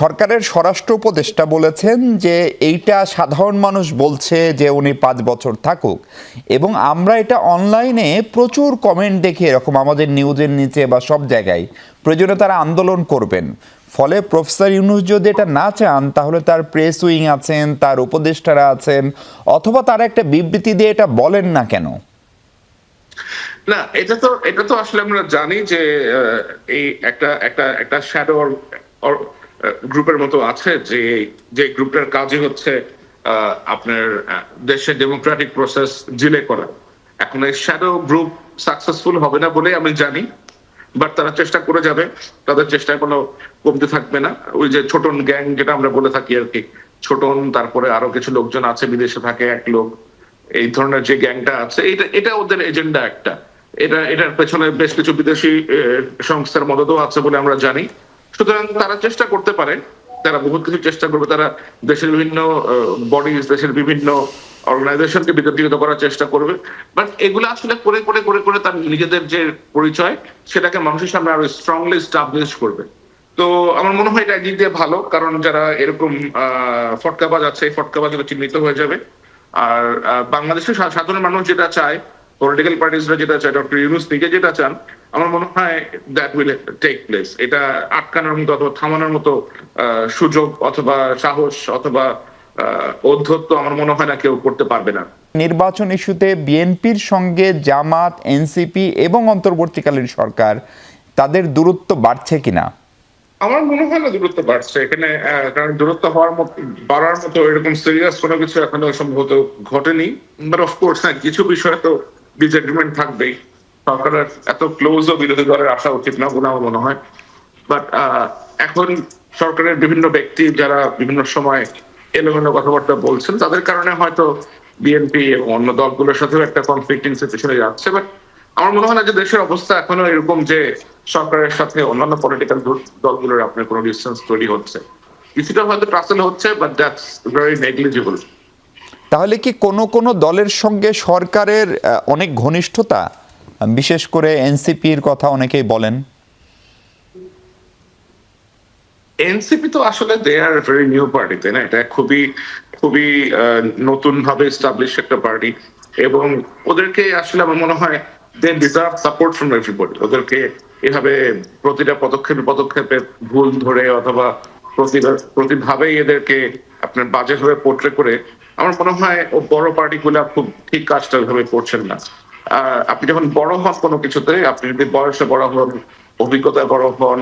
সরকারের স্বরাষ্ট্র উপদেষ্টা বলেছেন যে এইটা সাধারণ মানুষ বলছে যে উনি পাঁচ বছর থাকুক। এবং আমরা এটা অনলাইনে প্রচুর কমেন্ট দেখি এরকম আমাদের নিউজের নিচে বা সব জায়গায়। প্রয়োজনে তারা আন্দোলন করবেন। ফলে প্রফেসর ইউনুস যদি এটা না চান, তাহলে তার প্রেস উইং আছেন, তার উপদেষ্টারা আছেন, অথবা তারা একটা বিবৃতি দিয়ে এটা বলেন না কেন? না, এটা তো এটা তো আসলে আমরা জানি যে এই একটা একটা একটা শ্যাডো গ্রুপের মতো আছে যে যে গ্রুপটার কাজই হচ্ছে আপনার দেশের ডেমোক্রেটিক প্রসেস জিলে করা। এখন এই শ্যাডো গ্রুপ সাকসেসফুল হবে না বলে আমি জানি বাট তারা চেষ্টা করে যাবে, তাদের চেষ্টায় কোনো কমতে থাকবে না। ওই যে ছোটন গ্যাং যেটা আমরা বলে থাকি আর কি, ছোটন, তারপরে আরও কিছু লোকজন আছে, বিদেশে থাকে এক লোক, এই ধরনের যে গ্যাংটা আছে, এটা এটা ওদের এজেন্ডা একটা। এটা, এটার পেছনে বেশ কিছু বিদেশি সংস্থার মদতও আছে বলে আমরা জানি। সুতরাং তারা চেষ্টা করতে পারে তারা বহুত কিছু চেষ্টা করবে তারা দেশের বিভিন্ন বডিজ দেশের বিভিন্ন অর্গানাইজেশনকে বিতর্কিত করার চেষ্টা করবে। বাট এগুলো আসলে করে করে করে করে তার নিজেদের যে পরিচয় সেটাকে মানুষের সামনে আরও স্ট্রংলি স্টাবলিশ করবে। তো আমার মনে হয় এটা একদিক দিয়ে ভালো কারণ যারা এরকম আহ, ফটকাবাজ আছে ফটকাবাজ চিহ্নিত হয়ে যাবে। আর বাংলাদেশের সাধারণ মানুষ যেটা চায় পলিটিক্যাল পার্টিসরা যেটা চায় ডক্টর ইউনুস নিজে যেটা চান আমার মনে হয় দ্যাট উইল টেক প্লেস এটা আটকানোর মতো অথবা থামানোর মতো সুযোগ অথবা সাহস অথবা ঔদ্ধত্য আমার মনে হয় না কেউ করতে পারবে না। নির্বাচন ইস্যুতে বিএনপির সঙ্গে জামাত এনসিপি এবং অন্তর্বর্তীকালীন সরকার তাদের দূরত্ব বাড়ছে কিনা? আমার মনে হয় না দূরত্ব বাড়ছে। এখানে কারণ দূরত্ব হওয়ার মতো বাড়ার মতো এরকম সিরিয়াস কোনো কিছু এখনও সম্ভবত ঘটেনি। বাট অফকোর্স হ্যাঁ কিছু বিষয় তো ডিসএগ্রিমেন্ট থাকবেই। সরকারের এত ক্লোজ ও বিরোধী দলের আসা উচিত না বলে আমার মনে হয়। বাট এখন সরকারের বিভিন্ন ব্যক্তি যারা বিভিন্ন সময় এলোমেলো কথাবার্তা বলছেন, তাদের কারণে হয়তো বিএনপি এবং অন্য দলগুলোর সাথেও একটা কনফ্লিক্টিং সিচুয়েশনে যাচ্ছে। বাট আমার মনে হয় না যে দেশের অবস্থা এখনও এরকম যে সরকারের সাথে অন্যান্য পলিটিক্যাল দলগুলোর আপনার কোনো ডিস্টেন্স তৈরি হচ্ছে। কিছুটা হয়তো ট্রাসেল হচ্ছে বাট দ্যাটস ভেরি নেগলিজিবল তাহলে কি কোনো কোনো দলের সঙ্গে সরকারের অনেক ঘনিষ্ঠতা? বিশেষ করে এনসিপির কথা অনেকেই বলেন। এনসিপি তো আসলে they are very new party তাই না? এটা খুবই খুবই নতুন ভাবে এস্টাবলিশ একটা পার্টি এবং ওদেরকে আসলে আমার মনে হয় they deserve support from everybody ওদেরকে এভাবে প্রতিটা পদক্ষেপে পদক্ষেপে ভুল ধরে অথবা প্রতিভা, প্রতিভাবেই এদেরকে আপনার বাজেভাবে পোর্ট্রে করে আমার মনে হয় ও বড় পার্টিগুলা খুব ঠিক কাজটা ভাবে করছেন না। আপনি যখন বড় হন কোনো কিছুতে, আপনি যদি বয়সে বড় হন, অভিজ্ঞতায় বড় হন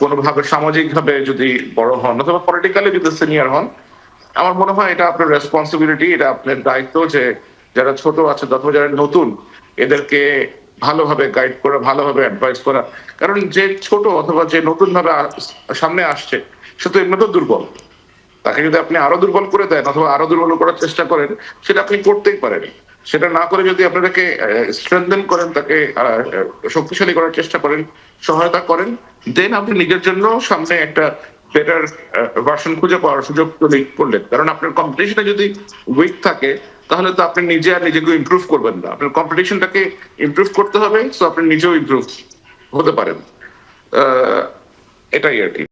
কোনোভাবে সামাজিক ভাবে যদি বড় হন, অথবা পলিটিক্যালি যদি সিনিয়র হন, আমার মনে হয় এটা আপনার রেসপন্সিবিলিটি এটা আপনার দায়িত্ব যে যারা ছোট আছে অথবা যারা নতুন, এদেরকে ভালোভাবে গাইড করা, ভালোভাবে অ্যাডভাইস করা। কারণ যে ছোট অথবা যে নতুন ভাবে সামনে আসছে, সে তো এমনিতেও দুর্বল। তাকে যদি আপনি আরও দুর্বল করে দেন অথবা আরও দুর্বল করার চেষ্টা করেন, সেটা আপনি করতেই পারেন। সেটা না করে যদি আপনাদেরকে স্ট্রেংথেন করেন, তাকে শক্তিশালী করার চেষ্টা করেন, সহায়তা করেন দেন আপনি নিজের জন্য সামনে একটা বেটার ভার্সন খুঁজে পাওয়ার সুযোগ তৈরি করলেন। কারণ আপনার কম্পিটিশনে যদি উইক থাকে, তাহলে তো আপনি নিজে আর নিজেকে ইমপ্রুভ করবেন না। আপনার কম্পিটিশনটাকে ইমপ্রুভ করতে হবে তো আপনি নিজেও ইমপ্রুভ হতে পারেন। এটাই আর কি।